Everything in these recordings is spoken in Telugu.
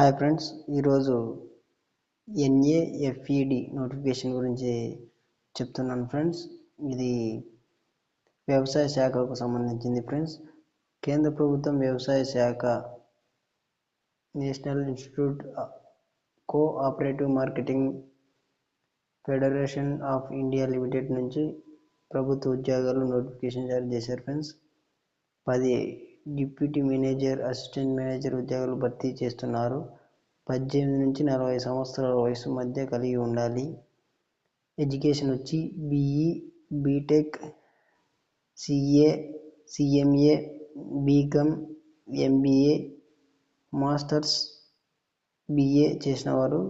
హాయ్ ఫ్రెండ్స్ ఈరోజు ఎన్ఏఎఫ్ఈడి నోటిఫికేషన్ గురించి చెప్తున్నాను ఫ్రెండ్స్ ఇది వ్యవసాయ శాఖకు సంబంధించింది ఫ్రెండ్స్ కేంద్ర ప్రభుత్వం వ్యవసాయ శాఖ national institute cooperative marketing federation of India limited నుంచి ప్రభుత్వ ఉద్యోగాలు నోటిఫికేషన్ జారీ చేశారు ఫ్రెండ్స్ పది డిప్యూటీ మేనేజర్ అసిస్టెంట్ మేనేజర్ ఉద్యోగాలు భర్తీ చేస్తున్నారు. పద్దెనిమిది నుంచి నలభై సంవత్సరాల వయసు మధ్య కలిగి ఉండాలి. ఎడ్యుకేషన్ వచ్చి BE BTech CA CMA BCom MBA masters BA చేసిన వారు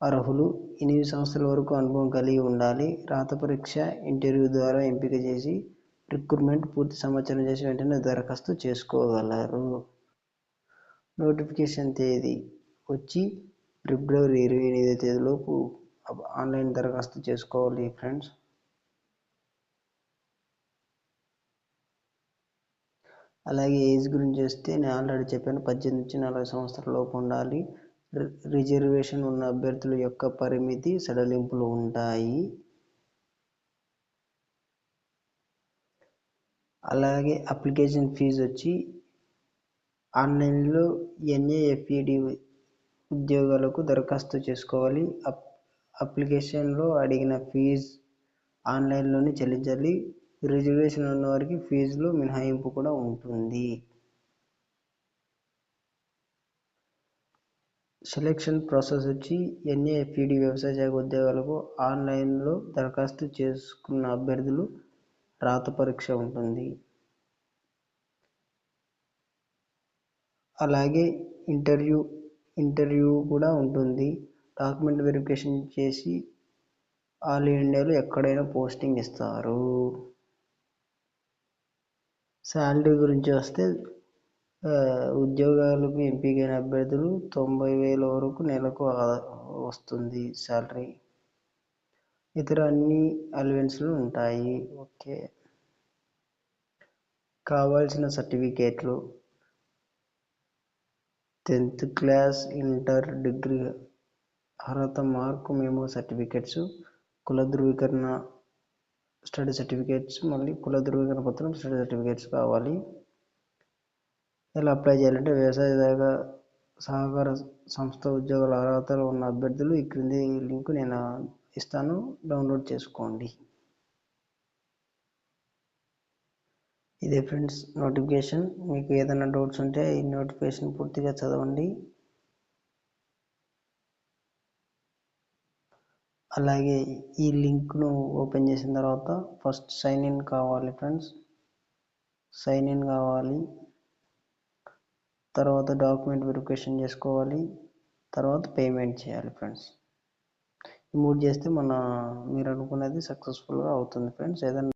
అర్హులు. ఎనిమిది సంవత్సరాల వరకు అనుభవం కలిగి ఉండాలి. రాత పరీక్ష ఇంటర్వ్యూ ద్వారా ఎంపిక చేసి రిక్రూట్మెంట్ పూర్తి సమాచారం చేసి వెంటనే దరఖాస్తు చేసుకోగలరు. నోటిఫికేషన్ తేదీ వచ్చి ఫిబ్రవరి ఇరవై ఎనిమిదో తేదీలోపు ఆన్లైన్ దరఖాస్తు చేసుకోవాలి ఫ్రెండ్స్. అలాగే ఏజ్ గురించి వస్తే నేను ఆల్రెడీ చెప్పాను పద్దెనిమిది నుంచి నలభై సంవత్సరాల లోపు ఉండాలి. రిజర్వేషన్ ఉన్న అభ్యర్థుల యొక్క పరిమితి సడలింపులు ఉంటాయి. అలాగే అప్లికేషన్ ఫీజు వచ్చి ఆన్లైన్లో ఎన్ఏఎఫ్ఈడి ఉద్యోగాలకు దరఖాస్తు చేసుకోవాలి. అప్ అప్లికేషన్లో అడిగిన ఫీజు ఆన్లైన్లోనే చెల్లించాలి. రిజర్వేషన్ ఉన్న వారికి ఫీజులో మినహాయింపు కూడా ఉంటుంది. సెలెక్షన్ ప్రాసెస్ వచ్చి ఎన్ఏఎఫ్ఈడి వ్యవసాయ శాఖ ఉద్యోగాలకు ఆన్లైన్లో దరఖాస్తు చేసుకున్న అభ్యర్థులు రాత పరీక్ష ఉంటుంది. అలాగే ఇంటర్వ్యూ ఇంటర్వ్యూ కూడా ఉంటుంది. డాక్యుమెంట్ వెరిఫికేషన్ చేసి ఆల్ ఇండియాలో ఎక్కడైనా పోస్టింగ్ ఇస్తారు. శాలరీ గురించి వస్తే ఉద్యోగాలకు ఎంపికైన అభ్యర్థులు తొంభై వేల వరకు నెలకు వస్తుంది శాలరీ. ఇతర అన్ని అలవెన్స్లు ఉంటాయి. ఓకే. కావాల్సిన సర్టిఫికేట్లు. టెన్త్ క్లాస్ ఇంటర్ డిగ్రీ అర్హత మార్కు మేము సర్టిఫికేట్స్ కుల ధృవీకరణ స్టడీ సర్టిఫికేట్స్ మళ్ళీ కుల ధృవీకరణ పత్రం స్టడీ సర్టిఫికేట్స్ కావాలి. ఎలా అప్లై చేయాలంటే వ్యవసాయ సహకార సంస్థ ఉద్యోగాల అర్హతలు ఉన్న అభ్యర్థులు ఈ క్రింది లింక్ నేను ఇస్తాను డౌన్లోడ్ చేసుకోండి. ఇదే ఫ్రెండ్స్ నోటిఫికేషన్. మీకు ఏదైనా డౌట్స్ ఉంటే ఈ నోటిఫికేషన్ పూర్తిగా చదవండి. అలాగే ఈ లింక్ను ఓపెన్ చేసిన తర్వాత ఫస్ట్ సైన్ ఇన్ కావాలి ఫ్రెండ్స్. సైన్ ఇన్ కావాలి. తర్వాత డాక్యుమెంట్ వెరిఫికేషన్ చేసుకోవాలి. తర్వాత పేమెంట్ చేయాలి ఫ్రెండ్స్. ఈ మూడు చేస్తే మన మీరు అనుకున్నది సక్సెస్ఫుల్గా అవుతుంది ఫ్రెండ్స్. ఏదైనా